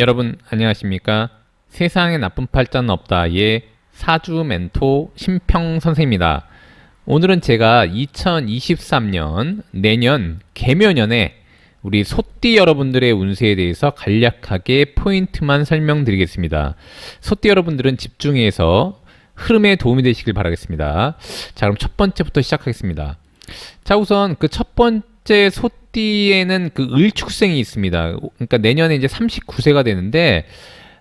여러분 안녕하십니까? 세상에 나쁜 팔자는 없다의 사주 멘토 심평 선생입니다. 오늘은 제가 2023년 내년 개묘년에 우리 소띠 여러분들의 운세에 대해서 간략하게 포인트만 설명드리겠습니다. 소띠 여러분들은 집중해서 흐름에 도움이 되시길 바라겠습니다. 자, 그럼 첫 번째부터 시작하겠습니다. 자, 우선 그 첫 번째 소띠 에는 그 을축생이 있습니다. 그러니까 내년에 이제 39세가 되는데,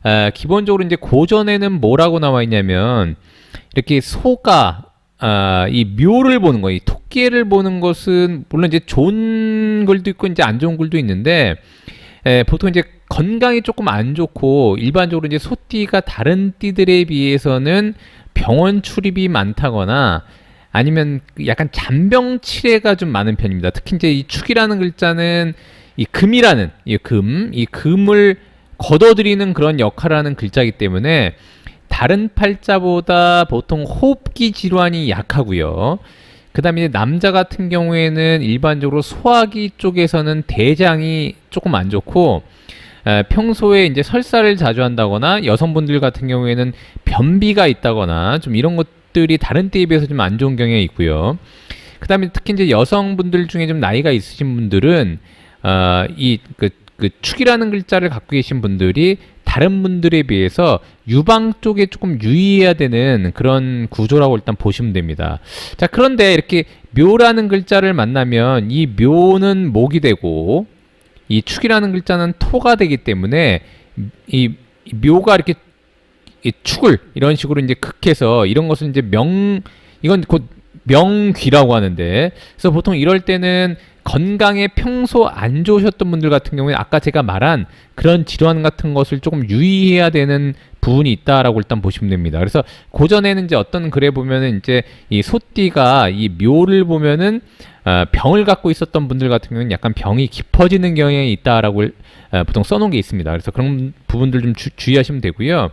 아, 기본적으로 이제 고전에는 뭐라고 나와 있냐면, 이렇게 소가, 아, 이 묘를 보는 거, 이 토끼를 보는 것은, 물론 이제 좋은 글도 있고, 이제 안 좋은 글도 있는데, 에, 보통 이제 건강이 조금 안 좋고, 일반적으로 이제 소띠가 다른 띠들에 비해서는 병원 출입이 많다거나, 아니면 그 약간 잔병 치레가 좀 많은 편입니다. 특히 이제 이 축이라는 글자는 이 금이라는 이 금, 이 금을 걷어들이는 그런 역할을 하는 글자이기 때문에 다른 팔자보다 보통 호흡기 질환이 약하고요. 그다음에 남자 같은 경우에는 일반적으로 소화기 쪽에서는 대장이 조금 안 좋고 에, 평소에 이제 설사를 자주 한다거나 여성분들 같은 경우에는 변비가 있다거나 좀 이런 것 들이 다른 때에 비해서 좀 안 좋은 경향이 있고요. 그다음에 특히 이제 여성분들 중에 좀 나이가 있으신 분들은 어, 이그 그 축이라는 글자를 갖고 계신 분들이 다른 분들에 비해서 유방 쪽에 조금 유의해야 되는 그런 구조라고 일단 보시면 됩니다. 자, 그런데 이렇게 묘라는 글자를 만나면 이 묘는 목이 되고 이 축이라는 글자는 토가 되기 때문에 이, 이 묘가 이렇게 이 축을 이런 식으로 이제 극해서 이런 것은 이제 명 이건 곧 명귀라고 하는데 그래서 보통 이럴 때는 건강에 평소 안 좋으셨던 분들 같은 경우에 아까 제가 말한 그런 질환 같은 것을 조금 유의해야 되는 부분이 있다라고 일단 보시면 됩니다. 그래서 고전에는 이제 어떤 글에 보면은 이제 이 소띠가 이 묘를 보면은 어, 병을 갖고 있었던 분들 같은 경우는 약간 병이 깊어지는 경향이 있다라고 어, 보통 써놓은 게 있습니다. 그래서 그런 부분들 좀 주, 주의하시면 되고요.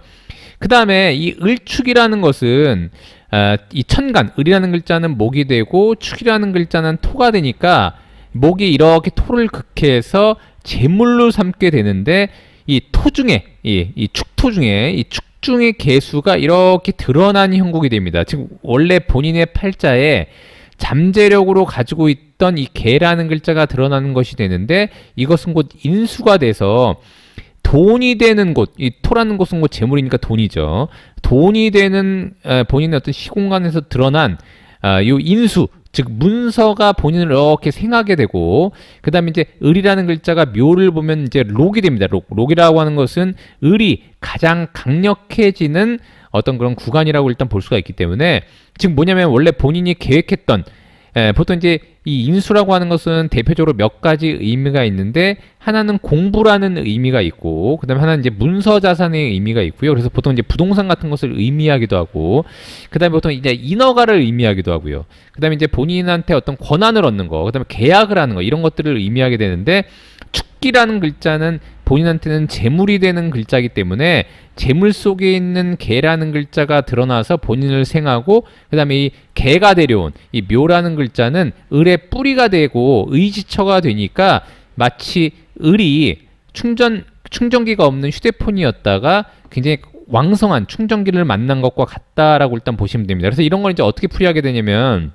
그 다음에 이 을축이라는 것은 어, 이 천간 을이라는 글자는 목이 되고 축이라는 글자는 토가 되니까 목이 이렇게 토를 극해서 제물로 삼게 되는데 이 토 중에 이, 이 축토 중에 이 축 중의 개수가 이렇게 드러난 형국이 됩니다. 지금 원래 본인의 팔자에 잠재력으로 가지고 있던 이 개라는 글자가 드러나는 것이 되는데 이것은 곧 인수가 돼서 돈이 되는 곳, 이 토라는 곳은 곧 재물이니까 돈이죠. 돈이 되는 에, 본인의 어떤 시공간에서 드러난 아, 요 인수, 즉 문서가 본인을 이렇게 생하게 되고 그다음에 이제 을이라는 글자가 묘를 보면 이제 록이 됩니다. 록. 록이라고 하는 것은 을이 가장 강력해지는 어떤 그런 구간이라고 일단 볼 수가 있기 때문에 즉 뭐냐면 원래 본인이 계획했던 에, 보통 이제 이 인수라고 하는 것은 대표적으로 몇 가지 의미가 있는데 하나는 공부라는 의미가 있고 그다음에 하나는 이제 문서 자산의 의미가 있고요. 그래서 보통 이제 부동산 같은 것을 의미하기도 하고 그다음에 보통 이제 인허가를 의미하기도 하고요. 그다음에 이제 본인한테 어떤 권한을 얻는 거, 그다음에 계약을 하는 거 이런 것들을 의미하게 되는데 축기라는 글자는 본인한테는 재물이 되는 글자이기 때문에 재물 속에 있는 개라는 글자가 드러나서 본인을 생하고 그 다음에 이 개가 데려온 이 묘라는 글자는 을의 뿌리가 되고 의지처가 되니까 마치 을이 충전 충전기가 없는 휴대폰이었다가 굉장히 왕성한 충전기를 만난 것과 같다라고 일단 보시면 됩니다. 그래서 이런 걸 이제 어떻게 풀이하게 되냐면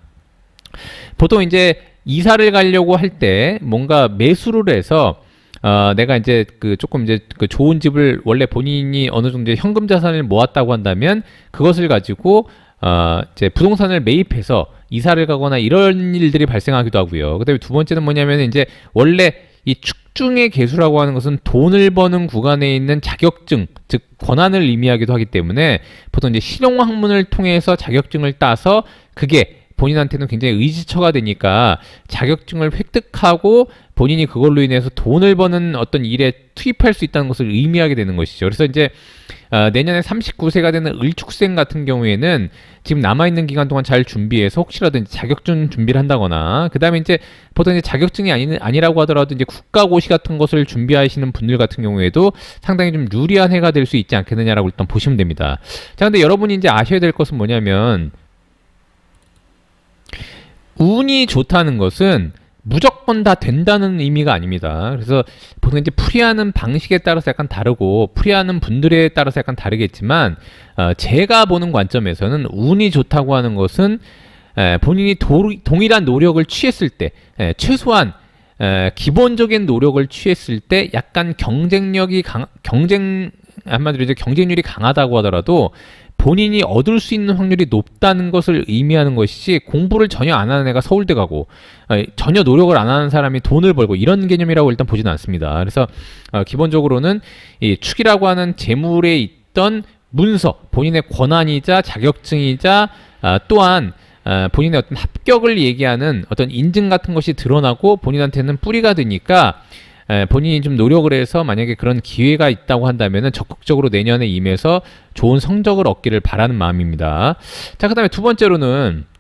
보통 이제 이사를 가려고 할 때 뭔가 매수를 해서 어, 내가 이제 그 조금 이제 그 좋은 집을 원래 본인이 어느 정도 현금 자산을 모았다고 한다면 그것을 가지고 어, 이제 부동산을 매입해서 이사를 가거나 이런 일들이 발생하기도 하고요. 그다음에 두 번째는 뭐냐면 이제 원래 이 축중의 개수라고 하는 것은 돈을 버는 구간에 있는 자격증, 즉 권한을 의미하기도 하기 때문에 보통 이제 실용 학문을 통해서 자격증을 따서 그게 본인한테는 굉장히 의지처가 되니까 자격증을 획득하고 본인이 그걸로 인해서 돈을 버는 어떤 일에 투입할 수 있다는 것을 의미하게 되는 것이죠. 그래서 이제 어, 내년에 39세가 되는 을축생 같은 경우에는 지금 남아있는 기간 동안 잘 준비해서 혹시라도 이제 자격증 준비를 한다거나 그 다음에 이제 보통 이제 자격증이 아니, 아니라고 하더라도 이제 국가고시 같은 것을 준비하시는 분들 같은 경우에도 상당히 좀 유리한 해가 될 수 있지 않겠느냐라고 일단 보시면 됩니다. 자, 근데 여러분이 이제 아셔야 될 것은 뭐냐면 운이 좋다는 것은 무조건 다 된다는 의미가 아닙니다. 그래서 보통 이제 풀이하는 방식에 따라서 약간 다르고 풀이하는 분들에 따라서 약간 다르겠지만 어, 제가 보는 관점에서는 운이 좋다고 하는 것은 에, 본인이 도, 동일한 노력을 취했을 때 에, 최소한 에, 기본적인 노력을 취했을 때 약간 경쟁력이 강 경쟁 한마디로 이제 경쟁률이 강하다고 하더라도 본인이 얻을 수 있는 확률이 높다는 것을 의미하는 것이지 공부를 전혀 안 하는 애가 서울대 가고 어, 전혀 노력을 안 하는 사람이 돈을 벌고 이런 개념이라고 일단 보지는 않습니다. 그래서 어, 기본적으로는 이 축이라고 하는 재물에 있던 문서, 본인의 권한이자 자격증이자 아, 또한 아, 본인의 어떤 합격을 얘기하는 어떤 인증 같은 것이 드러나고 본인한테는 뿌리가 되니까 에, 본인이 좀 노력을 해서 만약에 그런 기회가 있다고 한다면은 적극적으로 내년에 임해서 좋은 성적을 얻기를 바라는 마음입니다. 자, 그 다음에 두 번째로는 어,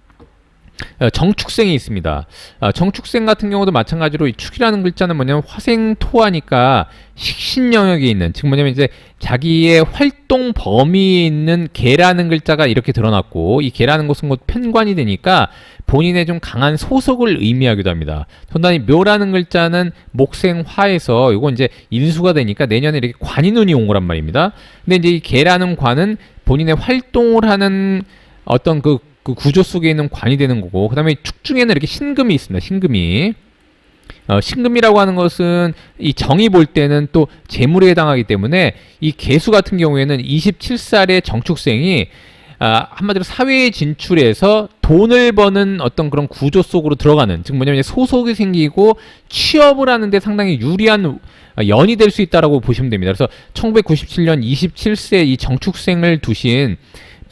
정축생이 있습니다. 어, 정축생 같은 경우도 마찬가지로 이 축이라는 글자는 뭐냐면 화생토하니까 식신 영역에 있는 즉 뭐냐면 이제 자기의 활동 범위에 있는 개라는 글자가 이렇게 드러났고 이 개라는 것은 곧 편관이 되니까 본인의 좀 강한 소속을 의미하기도 합니다. 손단이 묘라는 글자는 목생화에서 이건 이제 인수가 되니까 내년에 이렇게 관인운이 온 거란 말입니다. 근데 이제 이 개라는 관은 본인의 활동을 하는 어떤 그, 그 구조 속에 있는 관이 되는 거고 그 다음에 축 중에는 이렇게 신금이 있습니다. 신금이 어, 신금이라고 하는 것은 이 정의 볼 때는 또 재물에 해당하기 때문에 이 개수 같은 경우에는 27살의 정축생이 아, 한마디로 사회에 진출해서 돈을 버는 어떤 그런 구조 속으로 들어가는 즉 뭐냐면 소속이 생기고 취업을 하는데 상당히 유리한 연이 될 수 있다라고 보시면 됩니다. 그래서 1997년 27세 이 정축생을 두신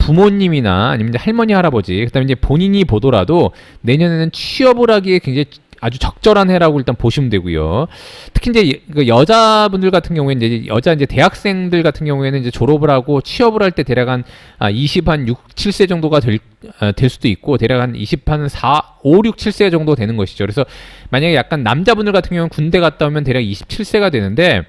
부모님이나 아니면 할머니 할아버지 그다음에 이제 본인이 보더라도 내년에는 취업을 하기에 굉장히 아주 적절한 해라고 일단 보시면 되고요. 특히 이제 그 여자분들 같은 경우에는 이제 여자 이제 대학생들 같은 경우에는 이제 졸업을 하고 취업을 할 때 대략 한 아, 20, 한 6, 7세 정도가 될, 어, 될 수도 있고 대략 한 20, 한 4, 5, 6, 7세 정도 되는 것이죠. 그래서 만약에 약간 남자분들 같은 경우는 군대 갔다 오면 대략 27세가 되는데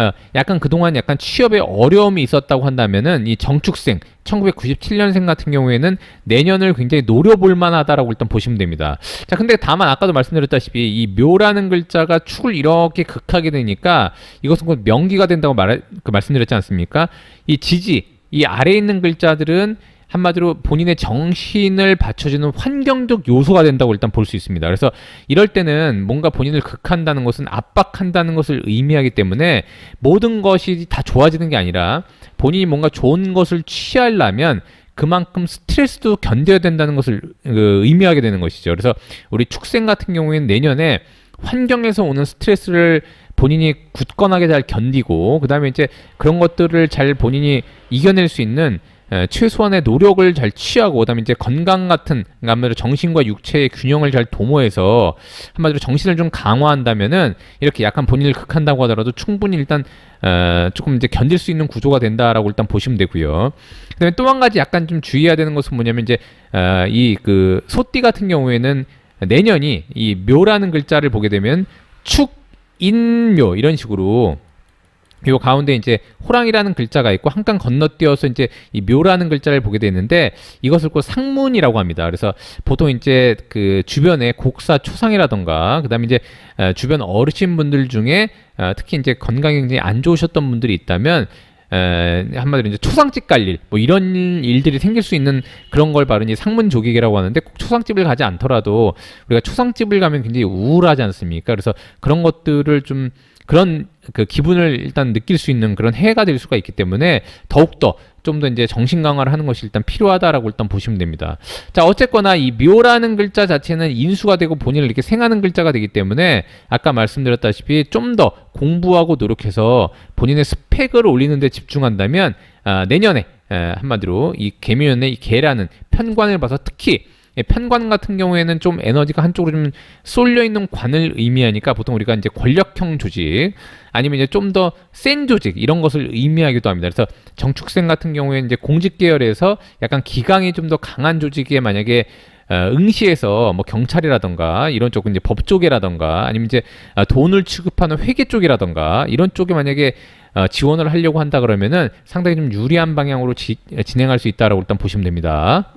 어, 약간 그동안 약간 취업에 어려움이 있었다고 한다면은 이 정축생 1997년생 같은 경우에는 내년을 굉장히 노려볼 만하다라고 일단 보시면 됩니다. 자, 근데 다만 아까도 말씀드렸다시피 이 묘라는 글자가 축을 이렇게 극하게 되니까 이것은 곧 명기가 된다고 말 그 말씀드렸지 않습니까? 이 지지 이 아래에 있는 글자들은 한마디로 본인의 정신을 받쳐주는 환경적 요소가 된다고 일단 볼 수 있습니다. 그래서 이럴 때는 뭔가 본인을 극한다는 것은 압박한다는 것을 의미하기 때문에 모든 것이 다 좋아지는 게 아니라 본인이 뭔가 좋은 것을 취하려면 그만큼 스트레스도 견뎌야 된다는 것을 그, 의미하게 되는 것이죠. 그래서 우리 축생 같은 경우에는 내년에 환경에서 오는 스트레스를 본인이 굳건하게 잘 견디고 그다음에 이제 그런 것들을 잘 본인이 이겨낼 수 있는 에, 최소한의 노력을 잘 취하고 그다음에 이제 건강 같은 그러니까 아무래도 정신과 육체의 균형을 잘 도모해서 한마디로 정신을 좀 강화한다면은 이렇게 약간 본인을 극한다고 하더라도 충분히 일단 어, 조금 이제 견딜 수 있는 구조가 된다라고 일단 보시면 되고요. 그다음에 또 한 가지 약간 좀 주의해야 되는 것은 뭐냐면 이제 어, 이그 소띠 같은 경우에는 내년이 이 묘라는 글자를 보게 되면 축인묘 이런 식으로 요 가운데 이제 호랑이라는 글자가 있고 한 칸 건너뛰어서 이제 이 묘라는 글자를 보게 되는데 이것을 꼭 상문이라고 합니다. 그래서 보통 이제 그 주변에 곡사 초상이라던가 그다음에 이제 어, 주변 어르신분들 중에 어, 특히 이제 건강이 굉장히 안 좋으셨던 분들이 있다면 에, 한마디로 이제 초상집 갈 일, 뭐 이런 일들이 생길 수 있는 그런 걸 바로 이제 상문조기라고 하는데 꼭 초상집을 가지 않더라도 우리가 초상집을 가면 굉장히 우울하지 않습니까? 그래서 그런 것들을 좀 그런 그 기분을 일단 느낄 수 있는 그런 해가 될 수가 있기 때문에 더욱더 좀 더 이제 정신 강화를 하는 것이 일단 필요하다라고 일단 보시면 됩니다. 자, 어쨌거나 이 묘라는 글자 자체는 인수가 되고 본인을 이렇게 생하는 글자가 되기 때문에 아까 말씀드렸다시피 좀 더 공부하고 노력해서 본인의 스펙을 올리는 데 집중한다면 아, 내년에 에, 한마디로 이 개미연의 이 개라는 편관을 봐서 특히 예, 편관 같은 경우에는 좀 에너지가 한쪽으로 좀 쏠려 있는 관을 의미하니까 보통 우리가 이제 권력형 조직 아니면 이제 좀 더 센 조직 이런 것을 의미하기도 합니다. 그래서 정축생 같은 경우에는 이제 공직 계열에서 약간 기강이 좀 더 강한 조직에 만약에 어, 응시해서 뭐 경찰이라던가 이런 쪽 이제 법 쪽이라던가 아니면 이제 어, 돈을 취급하는 회계 쪽이라던가 이런 쪽에 만약에 어, 지원을 하려고 한다 그러면은 상당히 좀 유리한 방향으로 지, 진행할 수 있다라고 일단 보시면 됩니다.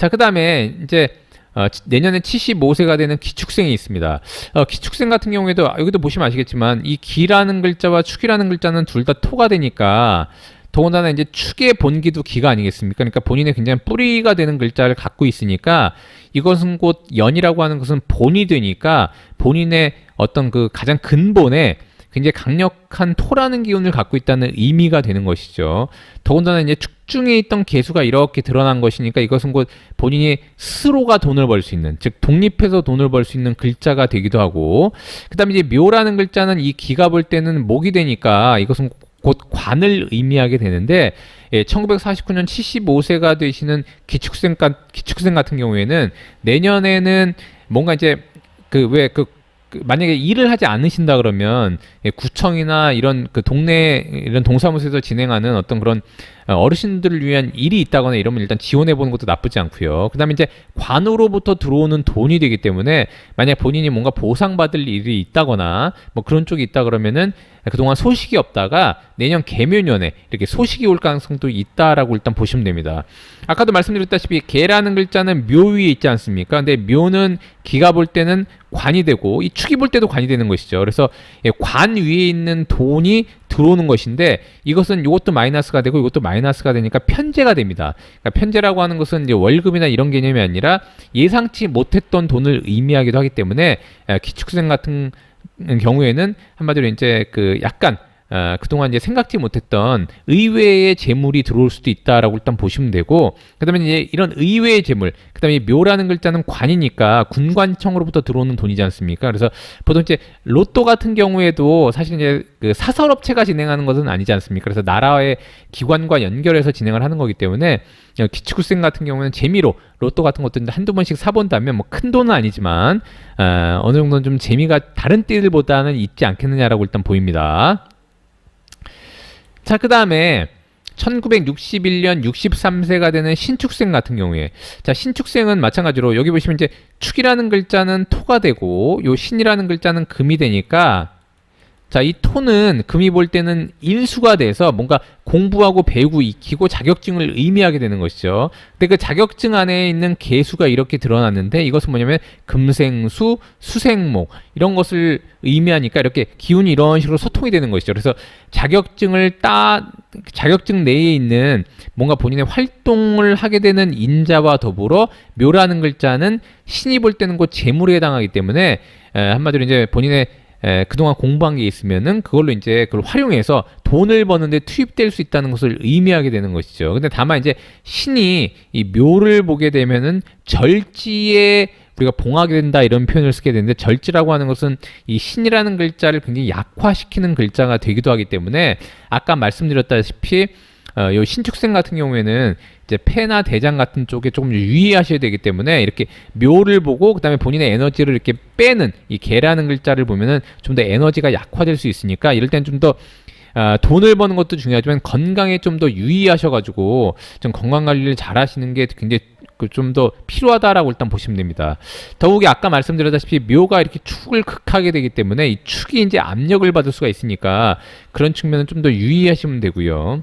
자, 그 다음에 이제 어, 치- 내년에 75세가 되는 기축생이 있습니다. 어, 기축생 같은 경우에도 아, 여기도 보시면 아시겠지만 이 기라는 글자와 축이라는 글자는 둘 다 토가 되니까 더군다나 이제 축의 본기도 기가 아니겠습니까? 그러니까 본인의 굉장히 뿌리가 되는 글자를 갖고 있으니까 이것은 곧 연이라고 하는 것은 본이 되니까 본인의 어떤 그 가장 근본에 굉장히 강력한 토라는 기운을 갖고 있다는 의미가 되는 것이죠. 더군다나 이제 축중에 있던 개수가 이렇게 드러난 것이니까 이것은 곧 본인이 스스로가 돈을 벌 수 있는, 즉 독립해서 돈을 벌 수 있는 글자가 되기도 하고, 그다음에 이제 묘라는 글자는 이 기가 볼 때는 목이 되니까 이것은 곧 관을 의미하게 되는데, 예, 1949년 75세가 되시는 기축생, 가- 기축생 같은 경우에는 내년에는 뭔가 이제 그 만약에 일을 하지 않으신다 그러면 예, 구청이나 이런 그 동네 이런 동사무소에서 진행하는 어떤 그런 어, 어르신들을 위한 일이 있다거나 이러면 일단 지원해 보는 것도 나쁘지 않고요. 그다음에 이제 관으로부터 들어오는 돈이 되기 때문에 만약 본인이 뭔가 보상받을 일이 있다거나 뭐 그런 쪽이 있다 그러면은 그동안 소식이 없다가 내년 개묘년에 이렇게 소식이 올 가능성도 있다라고 일단 보시면 됩니다. 아까도 말씀드렸다시피 개라는 글자는 묘 위에 있지 않습니까? 근데 묘는 기가 볼 때는 관이 되고 이 축이 볼 때도 관이 되는 것이죠. 그래서 예, 관 위에 있는 돈이 들어오는 것인데 이것은 이것도 마이너스가 되고 이것도 마이너스가 되니까 편제가 됩니다. 그러니까 편제라고 하는 것은 이제 월급이나 이런 개념이 아니라 예상치 못했던 돈을 의미하기도 하기 때문에 에, 기축생 같은 경우에는 한마디로 이제 그 약간 어, 그동안 이제 생각지 못했던 의외의 재물이 들어올 수도 있다라고 일단 보시면 되고 그다음에 이제 이런 의외의 재물 그다음에 이 묘라는 글자는 관이니까 군관청으로부터 들어오는 돈이지 않습니까? 그래서 보통 이제 로또 같은 경우에도 사실 이제 그 사설업체가 진행하는 것은 아니지 않습니까? 그래서 나라의 기관과 연결해서 진행을 하는 거기 때문에 어, 기축생 같은 경우는 재미로 로또 같은 것도 한두 번씩 사본다면 뭐 큰 돈은 아니지만 어, 어느 정도는 좀 재미가 다른 띠들보다는 있지 않겠느냐라고 일단 보입니다. 자, 그 다음에 1961년 63세가 되는 신축생 같은 경우에 자 신축생은 마찬가지로 여기 보시면 이제 축이라는 글자는 토가 되고 요 신이라는 글자는 금이 되니까 자 이 토는 금이 볼 때는 인수가 돼서 뭔가 공부하고 배우고 익히고 자격증을 의미하게 되는 것이죠. 근데 그 자격증 안에 있는 개수가 이렇게 드러났는데 이것은 뭐냐면 금생수, 수생목 이런 것을 의미하니까 이렇게 기운이 이런 식으로 소통이 되는 것이죠. 그래서 자격증을 따 자격증 내에 있는 뭔가 본인의 활동을 하게 되는 인자와 더불어 묘라는 글자는 신이 볼 때는 곧 재물에 해당하기 때문에 에, 한마디로 이제 본인의 에, 그동안 공부한 게 있으면은 그걸로 이제 그걸 활용해서 돈을 버는데 투입될 수 있다는 것을 의미하게 되는 것이죠. 근데 다만 이제 신이 이 묘를 보게 되면은 절지에 우리가 봉하게 된다 이런 표현을 쓰게 되는데 절지라고 하는 것은 이 신이라는 글자를 굉장히 약화시키는 글자가 되기도 하기 때문에 아까 말씀드렸다시피 어, 요 신축생 같은 경우에는 이제 폐나 대장 같은 쪽에 조금 유의하셔야 되기 때문에 이렇게 묘를 보고 그다음에 본인의 에너지를 이렇게 빼는 이 개라는 글자를 보면은 좀 더 에너지가 약화될 수 있으니까 이럴 땐 좀더 아, 돈을 버는 것도 중요하지만 건강에 좀 더 유의하셔가지고 좀 건강 관리를 잘 하시는 게 굉장히 그좀더 필요하다라고 일단 보시면 됩니다. 더욱이 아까 말씀드렸다시피 묘가 이렇게 축을 극하게 되기 때문에 이 축이 이제 압력을 받을 수가 있으니까 그런 측면은 좀 더 유의하시면 되고요.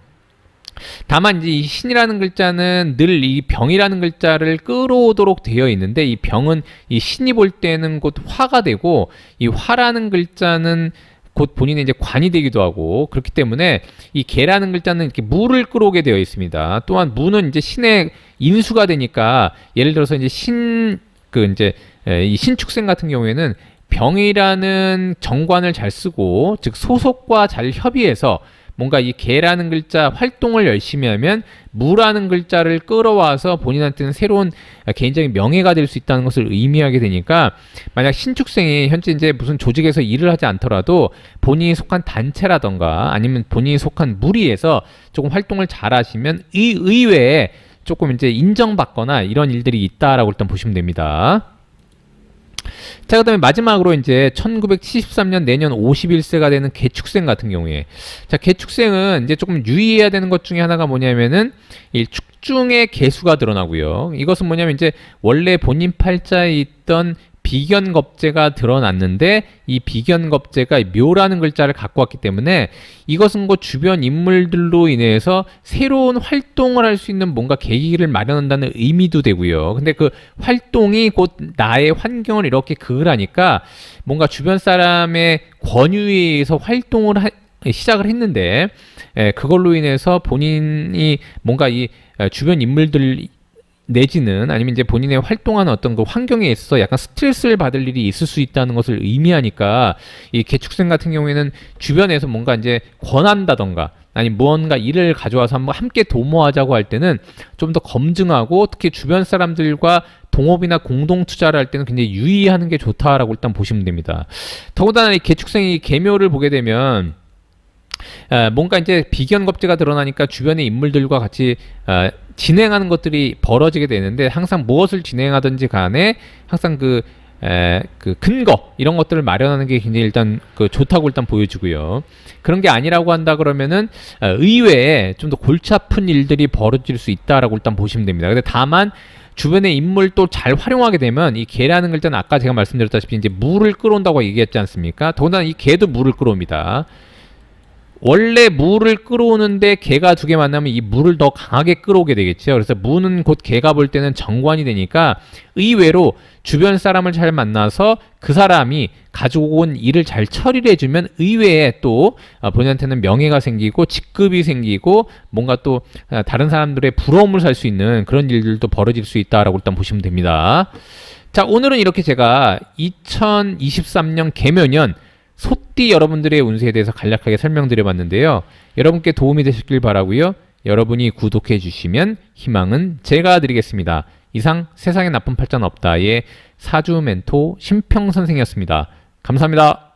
다만 이 신이라는 글자는 늘 이 병이라는 글자를 끌어오도록 되어 있는데 이 병은 이 신이 볼 때는 곧 화가 되고 이 화라는 글자는 곧 본인의 이제 관이 되기도 하고 그렇기 때문에 이 개라는 글자는 이렇게 물을 끌어오게 되어 있습니다. 또한 무는 이제 신의 인수가 되니까 예를 들어서 이제 신 그 이제 에, 이 신축생 같은 경우에는 병이라는 정관을 잘 쓰고 즉 소속과 잘 협의해서 뭔가 이 개라는 글자 활동을 열심히 하면 무라는 글자를 끌어와서 본인한테는 새로운 개인적인 명예가 될 수 있다는 것을 의미하게 되니까 만약 신축생이 현재 이제 무슨 조직에서 일을 하지 않더라도 본인이 속한 단체라던가 아니면 본인이 속한 무리에서 조금 활동을 잘 하시면 이 의외에 조금 이제 인정받거나 이런 일들이 있다라고 일단 보시면 됩니다. 자, 그 다음에 마지막으로 이제 1973년 내년 51세가 되는 개축생 같은 경우에 자, 개축생은 이제 조금 유의해야 되는 것 중에 하나가 뭐냐면은 이 축중의 개수가 드러나고요. 이것은 뭐냐면 이제 원래 본인 팔자에 있던 비견겁제가 드러났는데 이 비견겁제가 묘라는 글자를 갖고 왔기 때문에 이것은 그 주변 인물들로 인해서 새로운 활동을 할 수 있는 뭔가 계기를 마련한다는 의미도 되고요. 근데 그 활동이 곧 나의 환경을 이렇게 그으라니까 뭔가 주변 사람의 권유에 의해서 활동을 하- 시작을 했는데 에, 그걸로 인해서 본인이 뭔가 이 에, 주변 인물들 내지는 아니면 이제 본인의 활동하는 어떤 그 환경에 있어서 약간 스트레스를 받을 일이 있을 수 있다는 것을 의미하니까 이 개축생 같은 경우에는 주변에서 뭔가 이제 권한다던가 아니 무언가 일을 가져와서 한번 함께 도모하자고 할 때는 좀 더 검증하고 특히 주변 사람들과 동업이나 공동 투자를 할 때는 굉장히 유의하는 게 좋다라고 일단 보시면 됩니다. 더군다나 이 개축생이 개묘를 보게 되면 에, 뭔가 이제 비견겁제가 드러나니까 주변의 인물들과 같이 어, 진행하는 것들이 벌어지게 되는데 항상 무엇을 진행하든지 간에 항상 그, 에, 그 근거 이런 것들을 마련하는 게 굉장히 일단 그 좋다고 일단 보여지고요. 그런 게 아니라고 한다 그러면은 어, 의외에 좀 더 골치 아픈 일들이 벌어질 수 있다라고 일단 보시면 됩니다. 근데 다만 주변의 인물 또 잘 활용하게 되면 이 개라는 글자는 아까 제가 말씀드렸다시피 이제 물을 끌어온다고 얘기했지 않습니까? 더군다나 이 개도 물을 끌어옵니다. 원래 물을 끌어오는데 개가 두 개 만나면 이 물을 더 강하게 끌어오게 되겠죠. 그래서 무는 곧 개가 볼 때는 정관이 되니까 의외로 주변 사람을 잘 만나서 그 사람이 가지고 온 일을 잘 처리를 해주면 의외에 또 어, 본인한테는 명예가 생기고 직급이 생기고 뭔가 또 어, 다른 사람들의 부러움을 살 수 있는 그런 일들도 벌어질 수 있다라고 일단 보시면 됩니다. 자 오늘은 이렇게 제가 2023년 개묘년 소띠 여러분들의 운세에 대해서 간략하게 설명드려 봤는데요. 여러분께 도움이 되셨길 바라고요. 여러분이 구독해 주시면 희망은 제가 드리겠습니다. 이상 세상에 나쁜 팔자는 없다의 사주 멘토 심평 선생이었습니다. 감사합니다.